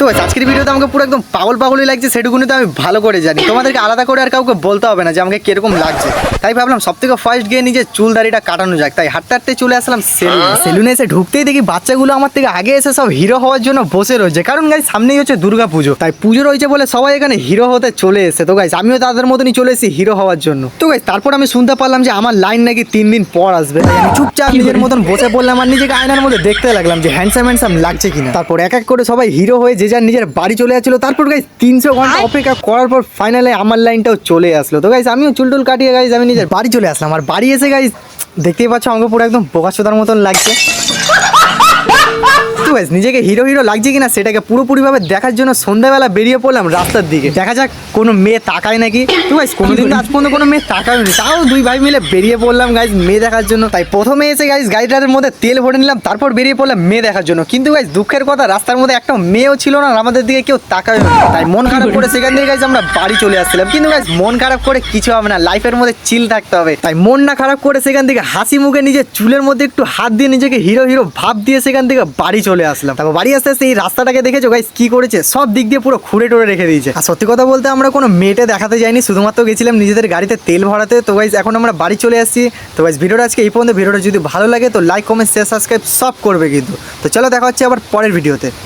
তো আজকের ভিডিওতে আমাকে পুরো একদম পাগল পাগলই লাগছে সেটুকুনি তো আমি ভালো করে জানি। তোমাদেরকে আলাদা করে আর কাউকে বলতে হবে না যে আমাকে কীরকম লাগছে। তাই ভাবলাম সব থেকে ফার্স্ট গিয়ে নিজের চুল দাড়িটা কাটানো যাক। তাই হাঁটতে হাঁটতে চলে আসলাম সেলুনে। সেলুনে এসে ঢুকতেই দেখি বাচ্চাগুলো আমার থেকে আগে এসে সব হিরো হওয়ার জন্য বসে রয়েছে। কারণ গাই সামনেই হচ্ছে দুর্গা পুজো। তাই পুজো রয়েছে বলে সবাই এখানে হিরো হতে চলে এসে তো গাইজ আমিও তাদের মতনই চলে এসেছি হিরো হওয়ার জন্য। তো গাইজ তারপর আমি শুনতে পারলাম যে আমার লাইন নাকি তিন দিন পর আসবে। তাই আমি চুপচাপ নিজের মতন বসে পড়লাম আর নিজেকে আয়নার মধ্যে দেখতে লাগলাম যে হ্যান্ডসাম হ্যান্ডসাম লাগছে কিনা। তারপর এক এক করে সবাই হিরো হয়ে যে যার নিজের বাড়ি চলে যাচ্ছিল। তারপর গাইজ তিনশো ঘণ্টা অপেক্ষা করার পর ফাইনালে আমার লাইনটাও চলে আসলো। তো গাইজ আমিও চুল টুল কাটিয়ে গাইজ আমি নিজের বাড়ি চলে আসলাম। আর বাড়ি এসে গাইজ দেখতেই পাচ্ছ আমাকে পুরো একদম বোকাচোদার মতন লাগছে। Guys, নিজেকে হিরো হিরো লাগছে কিনা সেটাকে পুরোপুরিভাবে দেখার জন্য সন্ধ্যাবেলা বেরিয়ে পড়লাম রাস্তার দিকে। দেখা যাক কোনো মেয়ে তাকায় নাকি। তো গাইজ কোনোদিন তো আজ পর্যন্ত কোনো মেয়ে তাকায় তাকায়নি। তাও দুই ভাই মিলে বেরিয়ে পড়লাম গাইজ মেয়ে দেখার জন্য। তাই প্রথমে এসে গাইজ গাড়িটার মধ্যে তেল ভরে নিলাম তারপর বেরিয়ে পড়লাম মেয়ে দেখার জন্য। কিন্তু গাইজ দুঃখের কথা রাস্তার মধ্যে একটা মেয়েও ছিল না আর আমাদের দিকে কেউ তাকায় তাই মন খারাপ করে সেখান থেকে গাইজ আমরা বাড়ি চলে আসছিলাম। কিন্তু গাইজ মন খারাপ করে কিছু হবে না লাইফের মধ্যে চিল থাকতে হবে। তাই মন না খারাপ করে সেখান থেকে হাসি মুখে নিজের চুলের মধ্যে একটু হাত দিয়ে নিজেকে হিরো হিরো ভাব দিয়ে সেখান থেকে বাড়ি চলে আসলাম। তারপর বাড়ি আসতে আসতে এই রাস্তাটাকে দেখেছ গাইস কি করেছে? সব দিক দিয়ে পুরো খুঁড়ে টুড়ে রেখে দিয়েছে। আর সত্যি কথা বলতে আমরা কোনো মেয়েটে দেখাতে যাইনি শুধুমাত্র গেছিলাম নিজেদের গাড়িতে তেল ভরাতে। তো গাইস এখন আমরা বাড়ি চলে আসছি। তো গাইজ ভিডিওটা আজকে এই পর্যন্ত। ভিডিওটা যদি ভালো লাগে তো লাইক কমেন্ট শেয়ার সাবস্ক্রাইব সব করবে কিন্তু। তো চলো দেখা হচ্ছে আবার পরের ভিডিওতে।